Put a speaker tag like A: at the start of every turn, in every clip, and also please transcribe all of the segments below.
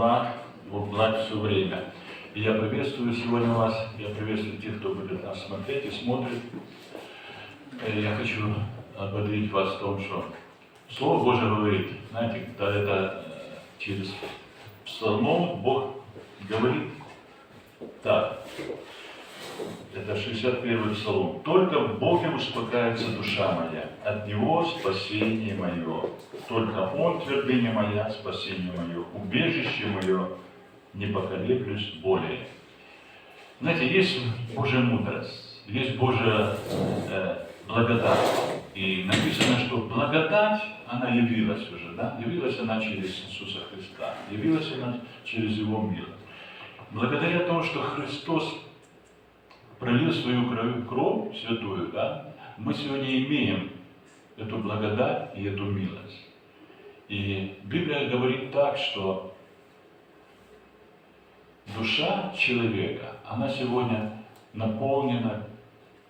A: благ, Его благ все время. И я приветствую сегодня вас, я приветствую тех, кто будет нас смотреть и смотрит. И я хочу ободрить вас в том, что Слово Божье говорит, знаете, когда это э, через псалмом Бог говорит так, это 61 псалом. «Только в Боге успокаивается душа моя, от Него спасение мое. Только Он, твердыня моя, спасение мое, убежище мое, не поколеблюсь более». Знаете, есть Божья мудрость, есть Божья э, благодать. И написано, что благодать, она явилась уже, да? Явилась она через Иисуса Христа, явилась она через Его милость. Благодаря тому, что Христос пролил свою кровь, кровь святую, да, мы сегодня имеем эту благодать и эту милость. И Библия говорит так, что душа человека, она сегодня наполнена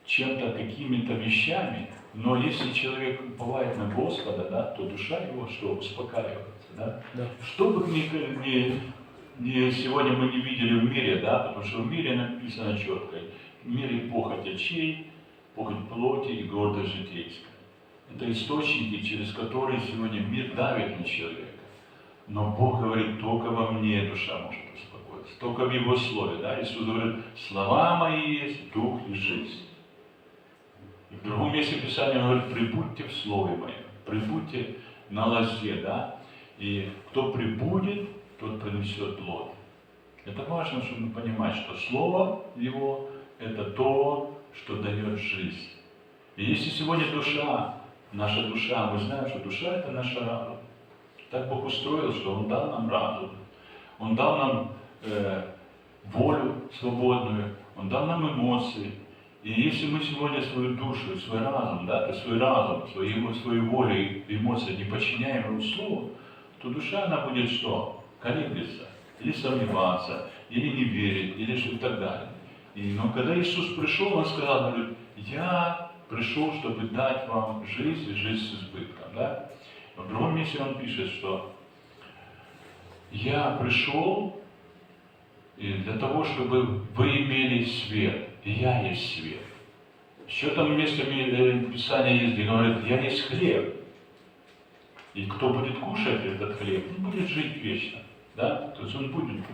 A: чем-то, какими-то вещами, но если человек уповает на Господа, да, то душа его что, успокаивается. Да?
B: Да.
A: Что бы ни, ни, ни сегодня мы не видели в мире, да, потому что в мире написано четко, в мире похоть очей, похоть плоти и гордость житейская. Это источники, через которые сегодня мир давит на человека. Но Бог говорит, только во мне душа может успокоиться, только в Его Слове. Да? Иисус говорит, слова мои есть дух и жизнь. И в другом месте Писания говорит, прибудьте в Слове Моем, прибудьте на лозе, да? И кто прибудет, тот принесет плод. Это важно, чтобы понимать, что Слово Его – это то, что дает жизнь. И если сегодня душа, наша душа, мы знаем, что душа – это наша разум. Так Бог устроил, что Он дал нам разум. Он дал нам э, волю свободную, Он дал нам эмоции. И если мы сегодня свою душу, свой разум, да, то свой разум, свою, свою волю и эмоции не подчиняем Ему Слову, то душа, она будет что? Колеблется, или сомневаться, или не верить, или что и так далее. И, но когда Иисус пришел, Он сказал, говорит, я пришел, чтобы дать вам жизнь и жизнь с избытком. Да? В другом месте Он пишет, что я пришел для того, чтобы вы имели свет, и я есть свет. Еще там место Писания есть, где говорит, я есть хлеб. И кто будет кушать этот хлеб, он будет жить вечно. Да? То есть он будет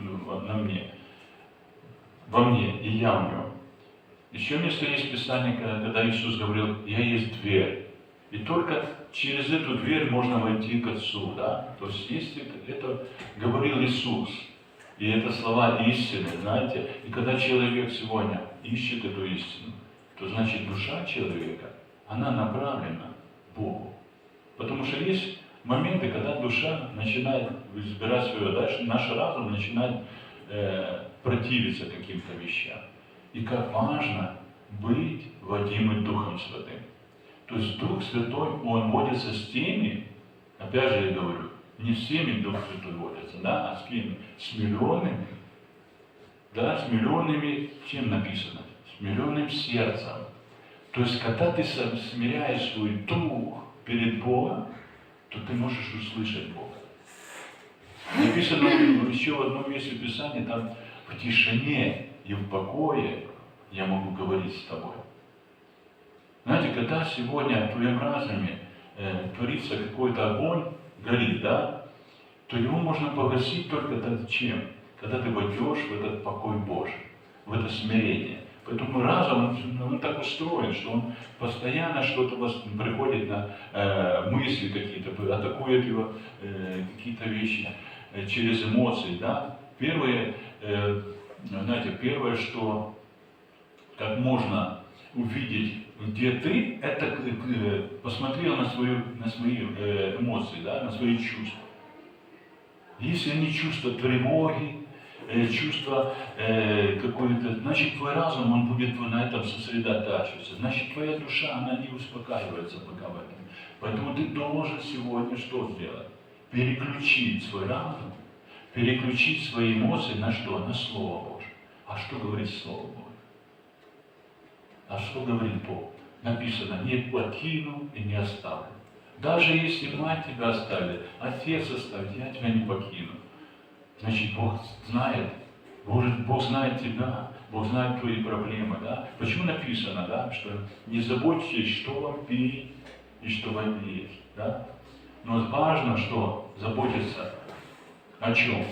A: на мне, во мне, и я в нем. Еще место есть Писание, когда Иисус говорил, я есть дверь. И только через эту дверь можно войти к Отцу. Да? То есть если это говорил Иисус, и это слова истины, знаете, и когда человек сегодня ищет эту истину, то значит душа человека, она направлена Богу. Потому что есть моменты, когда душа начинает избирать свое, дальше наш разум начинает э, противиться каким-то вещам. И как важно быть водимым Духом Святым. То есть Дух Святой, Он водится с теми, опять же я говорю, не с всеми Дух Святой водится, да, а с кем? С миллионами. Да, с миллионами, чем написано? С миллионным сердцем. То есть, когда ты смиряешь свой дух перед Богом, то ты можешь услышать Бога. Написано еще в одном месте Писания, там в тишине и в покое я могу говорить с тобой. Знаете, когда сегодня в твоем разуме э, творится какой-то огонь, горит, да, то его можно погасить только тогда чем? Когда ты войдешь в этот покой Божий, в это смирение. Поэтому разум, он, он так устроен, что он постоянно что-то приходит на э, мысли какие-то, атакует его э, какие-то вещи через эмоции. Да? Первое, э, знаете, первое, что как можно увидеть, где ты, это э, посмотрел на, свою, на свои э, эмоции, да, на свои чувства. Если они чувства тревоги, э, чувство э, какое-то, значит твой разум, он будет на этом сосредотачиваться. Значит твоя душа, она не успокаивается пока в этом. Поэтому ты должен сегодня что сделать? Переключить свой разум, переключить свои эмоции на что? На Слово Божье. А что говорит Слово Божье? А что говорит Бог? Написано, не покину и не оставлю. Даже если мать тебя оставит, отец оставит, я тебя не покину. Значит, Бог знает, Бог, Бог знает тебя, Бог знает твои проблемы, да? Почему написано, да, что не заботьтесь, что вам пить и что вам есть, да? Но важно, что заботиться о чем?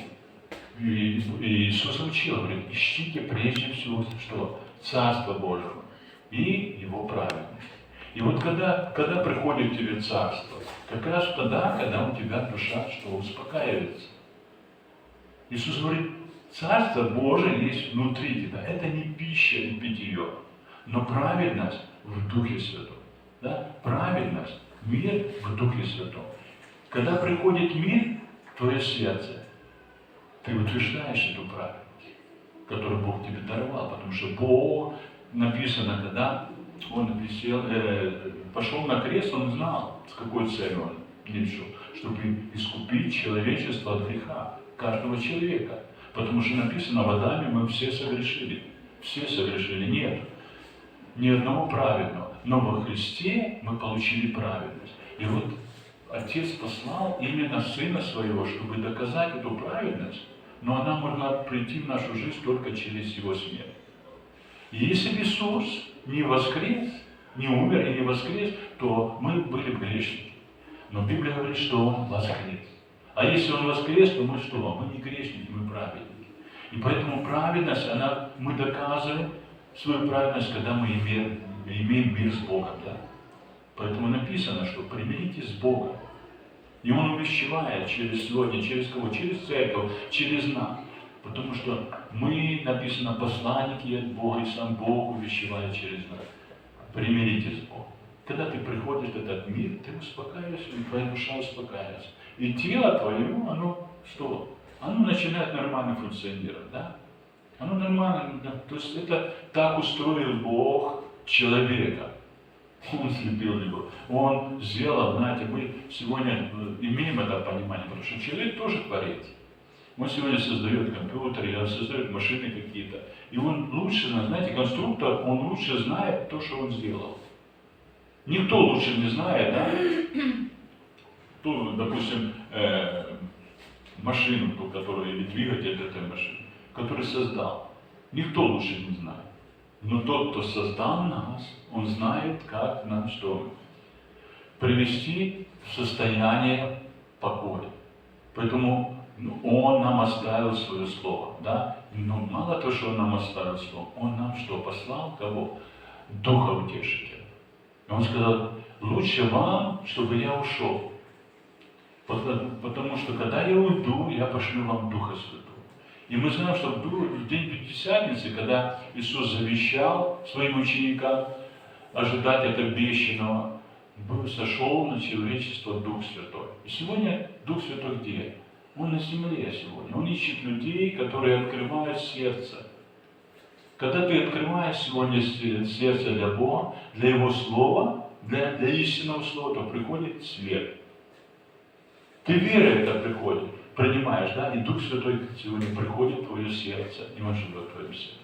A: И Иисус учил, говорит, ищите прежде всего, что? Царство Божие и Его праведность. И вот когда, когда приходит тебе царство, как раз тогда, когда у тебя душа что успокаивается. Иисус говорит, Царство Божие есть внутри тебя. Это не пища и питье, но праведность в Духе Святом. Да? Праведность, мир в Духе Святом. Когда приходит мир твое сердце, ты утверждаешь эту праведность, которую Бог тебе даровал, потому что Бог, написано, когда он висел, э, пошел на крест, он знал, с какой целью он пришел, чтобы искупить человечество от греха, каждого человека. Потому что написано, в Адаме мы все согрешили. Все согрешили. Нет ни одного праведного. Но во Христе мы получили праведность. И вот Отец послал именно Сына Своего, чтобы доказать эту праведность, но она могла прийти в нашу жизнь только через Его смерть. И если Иисус не воскрес, не умер и не воскрес, то мы были бы грешники. Но Библия говорит, что Он воскрес. А если Он воскрес, то мы что? Мы не грешники, мы праведники. И поэтому праведность, она, мы доказываем свою праведность, когда мы имеем, имеем мир с Богом. Да? Поэтому написано, что примиритесь с Богом. И Он увещевает через сегодня, через кого? Через церковь, через нас. Потому что мы, написано, посланники от Бога, и сам Бог увещевает через нас. Примиритесь с Богом. Когда ты приходишь в этот мир, ты успокаиваешься, и твоя душа успокаивается. И тело твое, оно что? Оно начинает нормально функционировать, да? Оно нормально, да? То есть это так устроил Бог человека. Он слепил его. Он сделал, знаете, мы сегодня э, имеем это понимание, потому что человек тоже творец. Он сегодня создает компьютеры, он создает машины какие-то. И он лучше, знаете, конструктор, он лучше знает то, что он сделал. Никто лучше не знает, да? Ну, допустим, э, машину, ту, которую, или двигатель этой машины, который создал. Никто лучше не знает. Но тот, кто создал нас, он знает, как нам что? Привести в состояние покоя. Поэтому Он нам оставил свое слово. Да? Но мало того, что Он нам оставил слово, Он нам что? Послал кого? Духа утешителя. Он сказал, лучше вам, чтобы я ушел. Потому что когда я уйду, я пошлю вам Духа Святого. И мы знаем, что в день Пятидесятницы, когда Иисус завещал своим ученикам ожидать это обещанного, сошел на человечество Дух Святой. И сегодня Дух Святой где? Он на земле сегодня. Он ищет людей, которые открывают сердце. Когда ты открываешь сегодня сердце для Бога, для Его Слова, для, для истинного Слова, то приходит свет. Ты верой это приходит, принимаешь, да, и Дух Святой сегодня приходит в твое сердце, и Он живет в твоем сердце.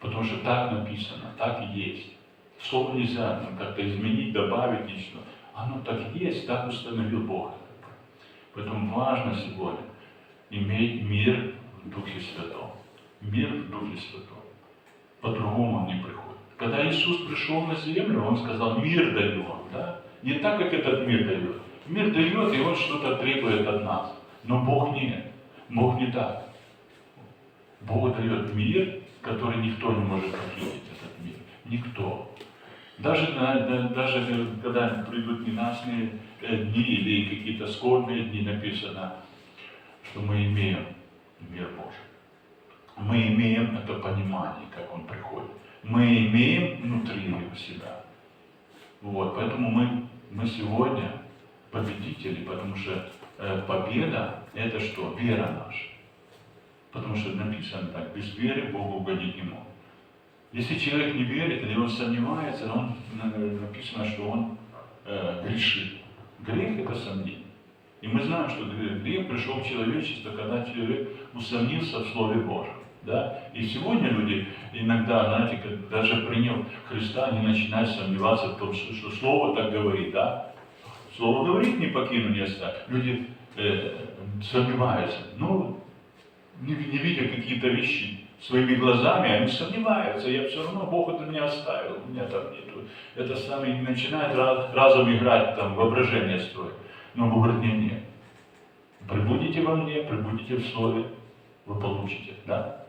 A: Потому что так написано, так и есть. Слово нельзя как-то изменить, добавить ничего. Оно так и есть, так установил Бог. Поэтому важно сегодня иметь мир в Духе Святом. Мир в Духе Святом. По-другому он не приходит. Когда Иисус пришел на землю, Он сказал, мир даю вам. Да? Не так, как этот мир дает. Мир дает, и он что-то требует от нас. Но Бог нет. Бог не так. Бог дает мир, который никто не может похитить, этот мир. Никто. Даже, даже когда придут ненастные э, дни или какие-то скорбные дни, написано, что мы имеем мир Божий. Мы имеем это понимание, как он приходит. Мы имеем внутри его себя. Вот, поэтому мы, мы сегодня победители, потому что победа – это что? Вера наша. Потому что написано так, без веры Богу угодить не может. Если человек не верит или он сомневается, он, написано, что он э, грешит. Грех – это сомнение. И мы знаем, что грех пришел в человечество, когда человек усомнился в Слове Божьем. Да? И сегодня люди иногда, знаете, даже приняв Христа, они начинают сомневаться в том, что Слово так говорит. Да? Слово говорит, не покину, не оставь. Люди э, сомневаются. Ну, не, не видя какие-то вещи своими глазами, они сомневаются, я все равно Бог это меня оставил, у меня там нету. Это сами не начинает раз- разом играть, там, воображение строить. Но Бог говорит, нет, нет. Прибудете во мне, прибудете в слове, вы получите, да?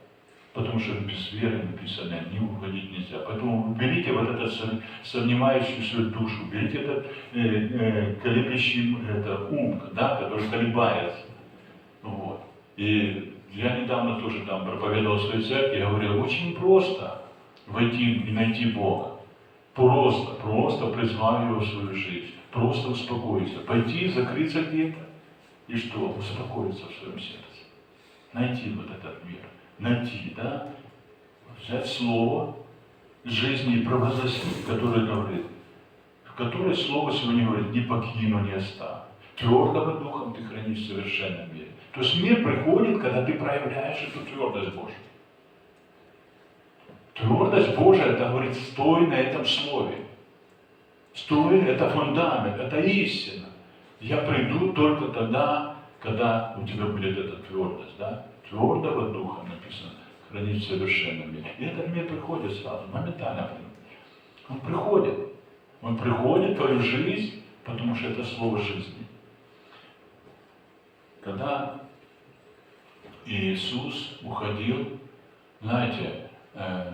A: Потому что без веры написано, не уходить нельзя. Поэтому берите вот сом- сомневающуюся душу, берите этот э, э, колеблющий это, ум, да, который колебается. Вот. И я недавно тоже там проповедовал в своей церкви, я говорил, очень просто войти и найти Бога. Просто, просто призвав Его в свою жизнь. Просто успокоиться. Пойти, закрыться где-то. И что? Успокоиться в своем сердце. Найти вот этот мир. Найти, да? Взять слово жизни и провозгласить, которое говорит, в которое слово сегодня говорит, не покину, не оставлю. Твердого духом ты хранишь в совершенном мире. То есть мир приходит, когда ты проявляешь эту твердость Божью. Твердость Божия, это говорит, стой на этом слове. Стой, это фундамент, это истина. Я приду только тогда, когда у тебя будет эта твердость, да? Твердого духа написано, хранить в совершенном мире. И этот мир приходит сразу, моментально. Он приходит. Он приходит в твою жизнь, потому что это слово жизни. Когда Иисус уходил, знаете, э,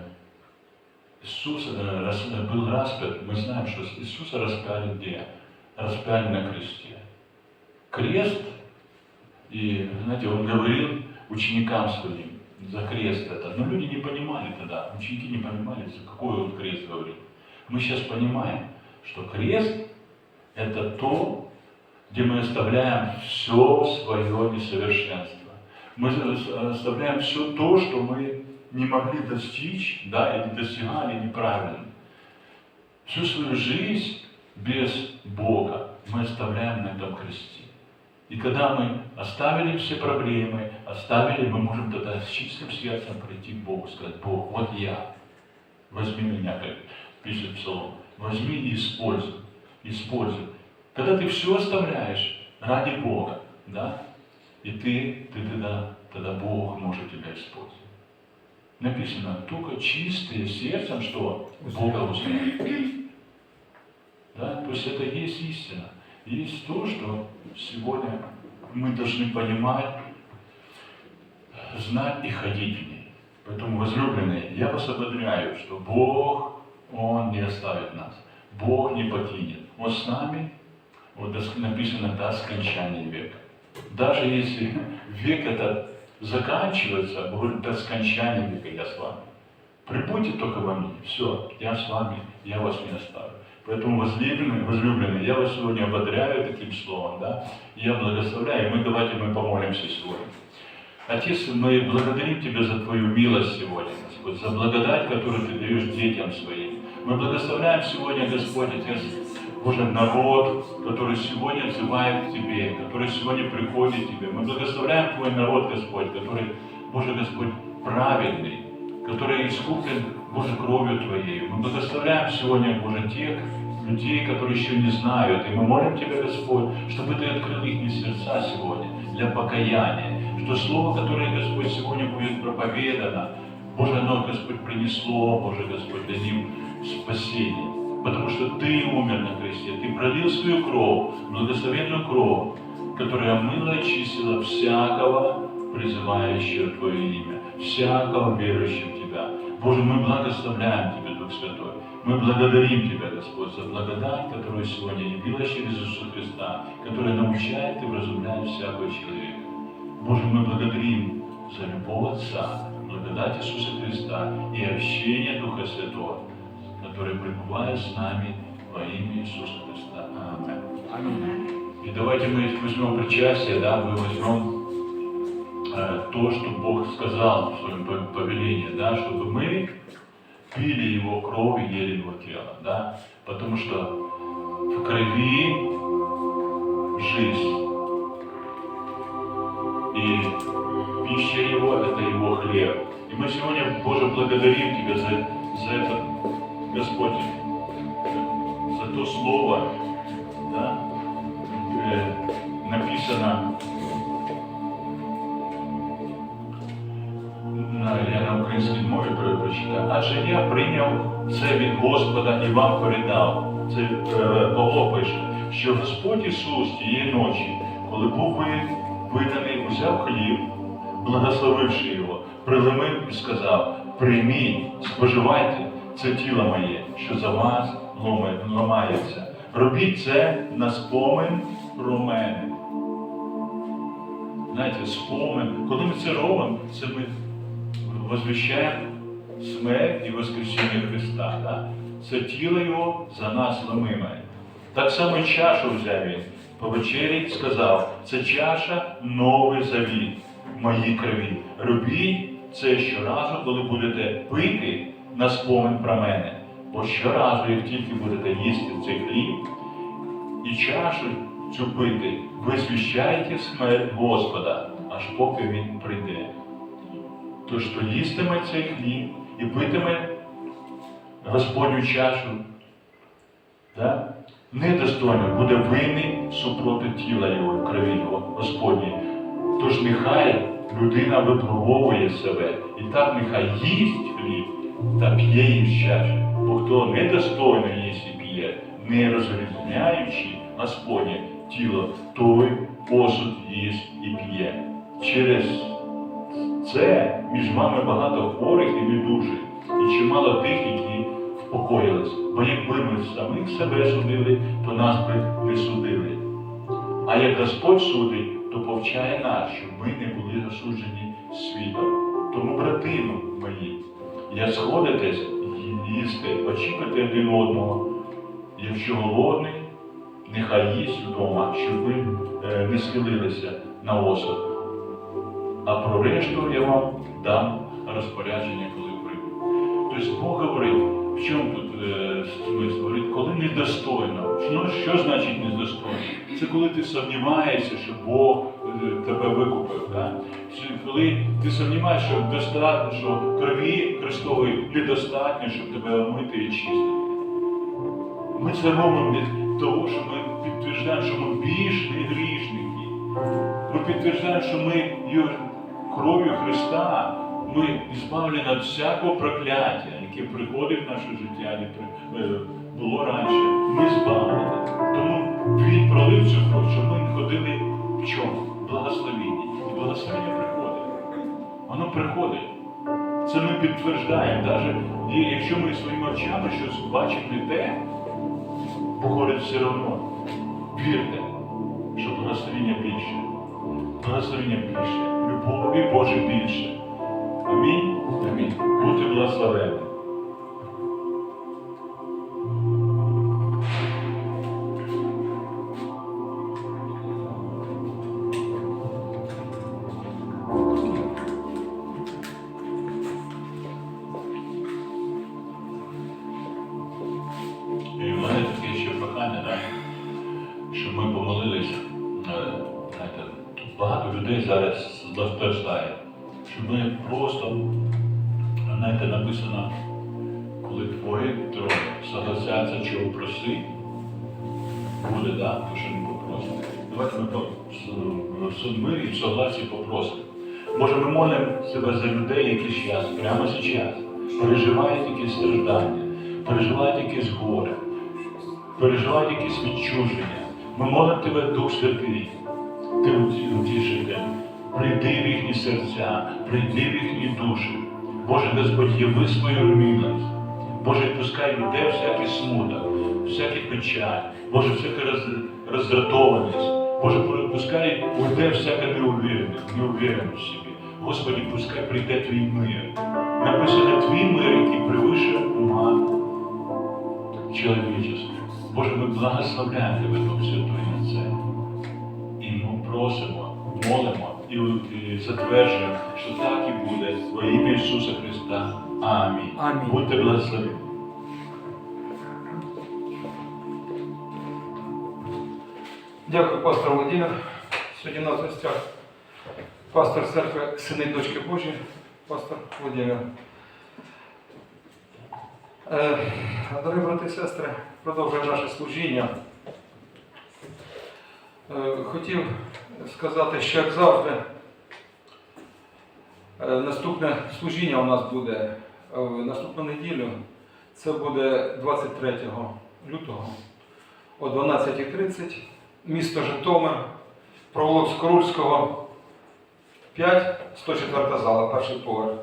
A: Иисус э, рас- был распят, мы знаем, что Иисуса распяли где? Распяли на кресте. Крест, и, знаете, он говорил ученикам своим, за крест это. Но люди не понимали тогда, ученики не понимали, за какой он крест говорит. Мы сейчас понимаем, что крест – это то, где мы оставляем все свое несовершенство. Мы оставляем все то, что мы не могли достичь, да, или достигали неправильно. Всю свою жизнь без Бога мы оставляем на этом кресте. И когда мы оставили все проблемы, оставили, мы можем тогда с чистым сердцем прийти к Богу, сказать, Бог, вот я, возьми меня, как пишет Псалом, возьми и используй, используй. Когда ты все оставляешь ради Бога, да, и ты, ты тогда, тогда Бог может тебя использовать. Написано, только чистые сердцем, что Бога узнают. Да? То есть это есть истина. Есть то, что сегодня мы должны понимать, знать и ходить в ней. Поэтому, возлюбленные, я вас ободряю, что Бог, Он не оставит нас. Бог не покинет. Он с нами, вот написано, до скончания века. Даже если век этот заканчивается, говорит, до скончания века я с вами. Прибудьте только во мне. Все, я с вами, я вас не оставлю. Поэтому, возлюбленные, возлюбленные, я вас сегодня ободряю таким словом, да, я благословляю, и мы давайте мы помолимся сегодня. Отец, мы благодарим Тебя за Твою милость сегодня, Господь, за благодать, которую Ты даешь детям своим. Мы благословляем сегодня, Господь, Отец, Боже, народ, который сегодня взывает к Тебе, который сегодня приходит к Тебе. Мы благословляем Твой народ, Господь, который, Боже, Господь, праведный, который искуплен, Боже, кровью Твоей. Мы благословляем сегодня, Боже, тех людей, которые еще не знают. И мы молим Тебя, Господь, чтобы Ты открыл их сердца сегодня для покаяния. Что Слово, которое, Господь, сегодня будет проповедано, Боже, оно, Господь, принесло, Боже, Господь, для них спасение. Потому что Ты умер на кресте, Ты пролил свою кровь, благословенную кровь, которая омыла и очистила всякого, призывающего Твое имя, всякого верующего в Тебя. Боже, мы благословляем Тебя, Дух Святой. Мы благодарим Тебя, Господь, за благодать, которую сегодня явилась через Иисуса Христа, которая научает и вразумляет всякого человека. Боже, мы благодарим за любовь Отца, благодать Иисуса Христа и общение Духа Святого, который пребывает с нами во имя Иисуса Христа. Аминь. И давайте мы возьмем причастие, да, мы возьмем то, что Бог сказал в своем пов- повелении, да, чтобы мы пили Его кровь и ели Его тело, да, потому что в крови жизнь. И пища Его – это Его хлеб. И мы сегодня, Боже, благодарим Тебя за, за это, Господь, за то слово, да, прочитаю. Адже я прийняв це від Господа і вам передав. Це е, Павло пише, що Господь Ісус тієї ночі, коли був виданий, взяв хліб, благословивши його, прилимив і сказав: прийміть, споживайте це тіло моє, що за вас ламається. Робіть це на спомин про мене. Знаєте, спомин, коли ми це робимо, це ми возвіщаємо смерть і Воскресіння Христа. Да? Це тіло Його за нас ломиме. Так само чашу взяв він. По вечері сказав, це чаша новий завіт моїй крові. Робіть це щоразу, коли будете пити на спомин про мене. Бо щоразу, як тільки будете їсти цей хліб і чашу цю пити, ви звіщаєте смерть Господа, аж поки він прийде. Тож хто їстиме цей хліб і питиме Господню чашу, да? недостойно буде винний супроти тіла його, в крові його, Господній. Тож нехай людина випробовує себе, і так нехай їсть хліб та п'є із чаші. Бо хто недостойно їсть і п'є, не розрізняючи Господнє тіло, той посуд їсть і п'є. Через це між вами багато хворих і недужих, і чимало тих, які впокоїлись. Бо якби ми самих себе судили, то нас би не судили. А як Господь судить, то повчає нас, щоб ми не були засуджені світом. Тому, брати мої, як сходитесь їсти, очікуйте один одного. Якщо голодний, нехай їсть вдома, щоб ви е, не схилилися на осуд. А про решту я вам дам розпорядження, коли прийду. Тобто Бог говорить, в чому тут е, смисл? Говорить, коли недостойно. Ну, що значить недостойно? Це коли ти сумніваєшся, що Бог е, тебе викупив. Да? Коли ти сумніваєшся, що достатньо, що крові Христової недостатньо, щоб тебе омити і чистити. Ми це робимо для того, що ми підтверджуємо, що ми більш не грішники. Ми підтверджуємо, що ми кров'ю Христа, ми збавлені від всякого прокляття, яке приходить в наше життя, не е, було раніше. Ми збавлені. Тому Він пролив цю кров, щоб ми ходили в чому? В Благословенні. І благословення приходить. Воно приходить. Це ми підтверджуємо, навіть якщо ми своїми очами щось бачимо не те, походить все одно. Вірте, що благословення більше. Благословення більше. Любові Боже більше. Амінь. Амінь. Будьте благословені. В судьби і в согласі попросимо. Може, ми молимо себе за людей якийсь час, прямо зараз, переживають якісь страждання, переживають якесь горе, переживають якісь відчуження. Ми молимо тебе, Дух Святий, ти уті- утішитель. Прийди в їхні серця, прийди в їхні душі. Боже Господь, яви свою милость. Боже, пускай йде всякий смуток, всякий печаль, Боже, всяка роз, роздратованість. Боже, пускай уйде всяка неуверенность, неуверенность в собі. Господи, пускай прийде твій мир. Написано твій мир, який превише ума человечества. Боже, ми благословляємо Тебе, Дух Святой, на це. І ми просимо, молимо і затверджуємо, що так і буде во ім'я Ісуса Христа. Амінь.
B: Амінь.
A: Будьте благословені.
B: Дякую, пастор Володимир. Сьогодні у нас в гостях пастор церкви Сини Дочки Божі, пастор Володимир. Е, Дорогі брати і сестри, продовжуємо наше служіння. Е, Хотів сказати, що як завжди, Е, Наступне служіння у нас буде наступну неділю. Це буде 23 лютого о 12.30. Місто Житомир, провулок Скорульського, 5, 104 зала, перший поверх.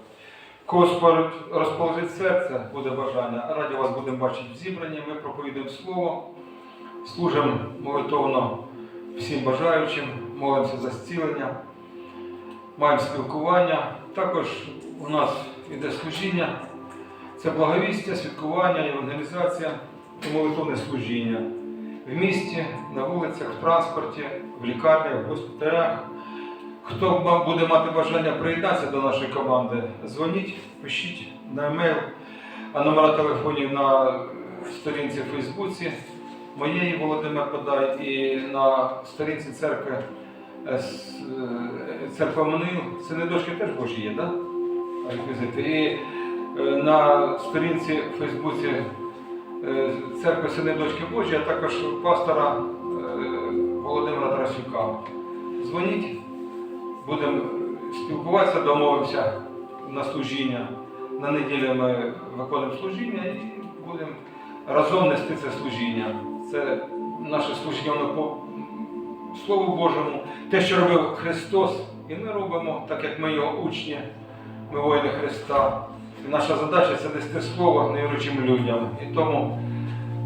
B: Кого спорить розположить серце, буде бажання. Раді вас будемо бачити в зібранні. Ми проповідуємо слово, служимо молитовно всім бажаючим, молимося за зцілення, маємо спілкування. Також у нас іде служіння. Це благовістя, святкування, евангелізація і молитовне служіння. В місті, на вулицях, в транспорті, в лікарнях, в госпіталях. Хто буде мати бажання приєднатися до нашої команди, дзвоніть, пишіть на емейл, а номера телефонів на сторінці в Фейсбуці моєї Володимир Подай і на сторінці церкви е, е, церква Манил. Це не дошки теж Божі є? Да? І е, на сторінці в Фейсбуці церкви Сини Дочки Божі, а також пастора е, Володимира Тарасюка. Дзвоніть, будемо спілкуватися, домовимося на служіння. На неділю ми виконуємо служіння і будемо разом нести це служіння. Це наше служіння по Слову Божому, те, що робив Христос, і ми робимо, так як ми його учні, ми воїни Христа. Наша задача це нести слово невіручим людям. І тому,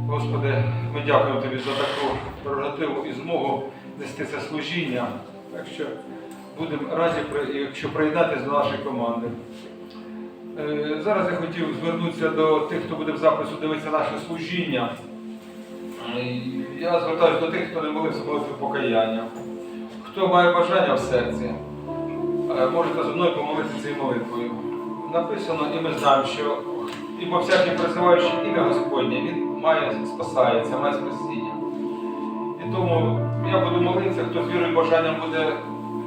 B: Господи, ми дякуємо Тобі за таку прерогативу і змогу нести це служіння. Так що будемо раді, якщо приєднатися до нашої команди. Е, Зараз я хотів звернутися до тих, хто буде в запису дивитися наше служіння. Е, Я звертаюся до тих, хто не молився молитви покаяння. Хто має бажання в серці, е, можете зі мною помолитися цією молитвою. Написано, і ми знаємо, що ібо всякий призиваючи ім'я Господнє, він має спасається, має спасіння. І тому я буду молитися, хто з вірою і бажанням буде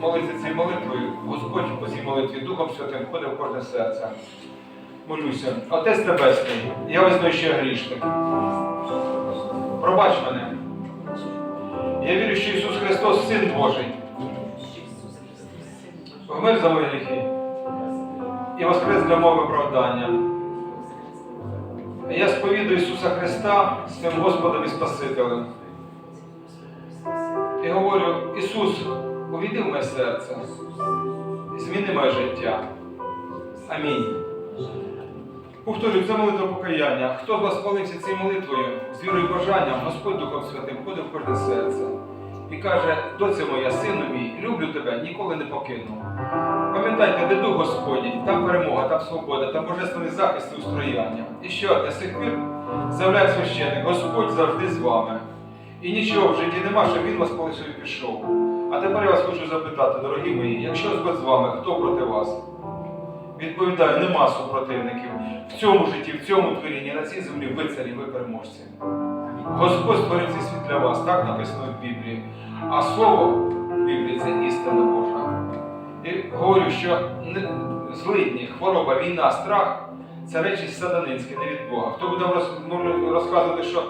B: молитися цією молитвою, Господь по цій молитві Духом Святим входить в кожне серце. Молюся. Отець Небесний, я визнаю, що я грішник. Пробач мене. Я вірю, що Ісус Христос Син Божий, вмер за мої гріхи і воскрес для мого виправдання. Я сповідую Ісуса Христа своїм Господом і Спасителем. І говорю, Ісус, увійди в моє серце, зміни моє життя. Амінь. Повторюю, це молитва покаяння. Хто з вас молився цією молитвою з вірою і бажанням, Господь Духом Святим входить в кожне серце і каже, доці моя, сину мій, люблю тебе, ніколи не покину. Пам'ятайте, де дух Господній, там перемога, там свобода, там божественний захист і устрояння. І що до сих пір заявляє священник, Господь завжди з вами. І нічого в житті нема, щоб він вас колись пішов. А тепер я вас хочу запитати, дорогі мої, якщо Господь з вами, хто проти вас? Відповідаю, нема супротивників. В цьому житті, в цьому творінні, на цій землі ви царі, ви переможці. Господь створив цей світ для вас, так написано в Біблії. А слово в Біблії це істина Божа. І говорю, що злидні, хвороба, війна, страх це речі сатанинські, не від Бога. Хто буде розказувати, що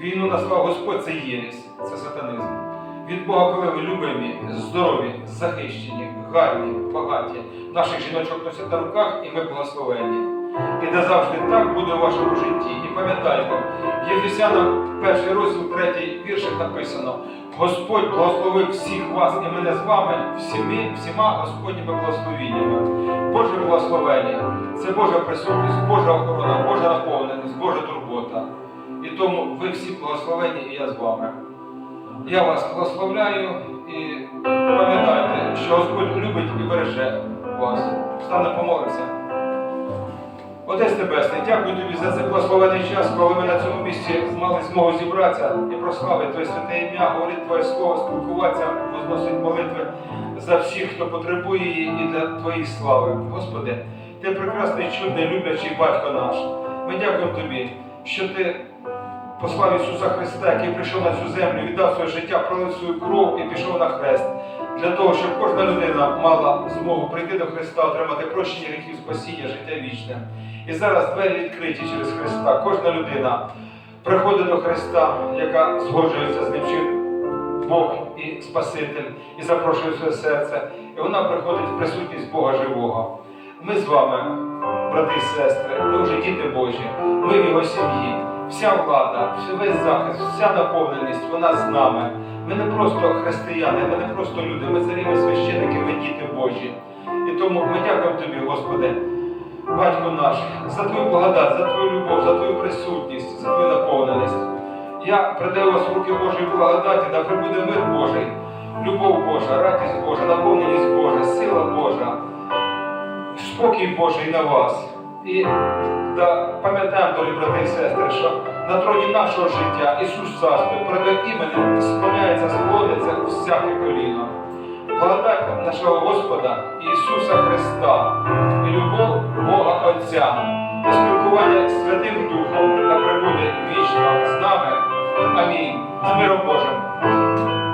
B: війну назвав Господь, це єресь, це сатанизм. Від Бога, коли ви любимі, здорові, захищені, гарні, багаті, наших жіночок носять на руках, і ми благословенні. І де завжди так буде у вашому житті. І пам'ятайте, в Єфесянам перший розділ, третій віршик написано: Господь благословив всіх вас і мене з вами всіми, всіма Господніми благословіннями. Боже благословення це Божа присутність, Божа охорона, Божа наповненість, Божа турбота. І тому ви всі благословені, і я з вами. Я вас благословляю і пам'ятайте, що Господь любить і береже вас. Стане помолимося. Отець Небесний, дякую тобі за цей благословений час, коли ми на цьому місці мали змогу зібратися і прославити Твоє святе ім'я, говорити Твоє слово, спілкуватися, возносити молитви за всіх, хто потребує її і для Твоєї слави. Господи, Ти прекрасний, чудний, люблячий батько наш. Ми дякуємо Тобі, що Ти послав Ісуса Христа, який прийшов на цю землю, віддав своє життя, пролив свою кров і пішов на хрест. Для того, щоб кожна людина мала змогу прийти до Христа, отримати прощення гріхів, спасіння, життя вічне. І зараз двері відкриті через Христа. Кожна людина приходить до Христа, яка згоджується з ним, чи Бог і Спаситель, і запрошує своє серце, і вона приходить в присутність Бога живого. Ми з вами, брати і сестри, ми вже діти Божі, ми в його сім'ї. Вся влада, весь захист, вся наповненість, вона з нами. Ми не просто християни, ми не просто люди, ми царі, ми священники, ми діти Божі. І тому ми дякуємо тобі, Господи, Батько наш, за твою благодать, за твою любов, за твою присутність, за твою наповненість. Я придаю вас в руки Божої благодаті, да прибуде мир Божий, любов Божа, радість Божа, наповненість Божа, сила Божа, спокій Божий на вас. І да, пам'ятаємо, дорогі брати і сестри, що на троні нашого життя Ісус царствує, перед іменем склоняється, склониться всяке коліно. Благодать нашого Господа Ісуса Христа і любов Бога Отця, і спілкування Святим Духом та прибуде вічно з нами. Амінь. З миром Божим.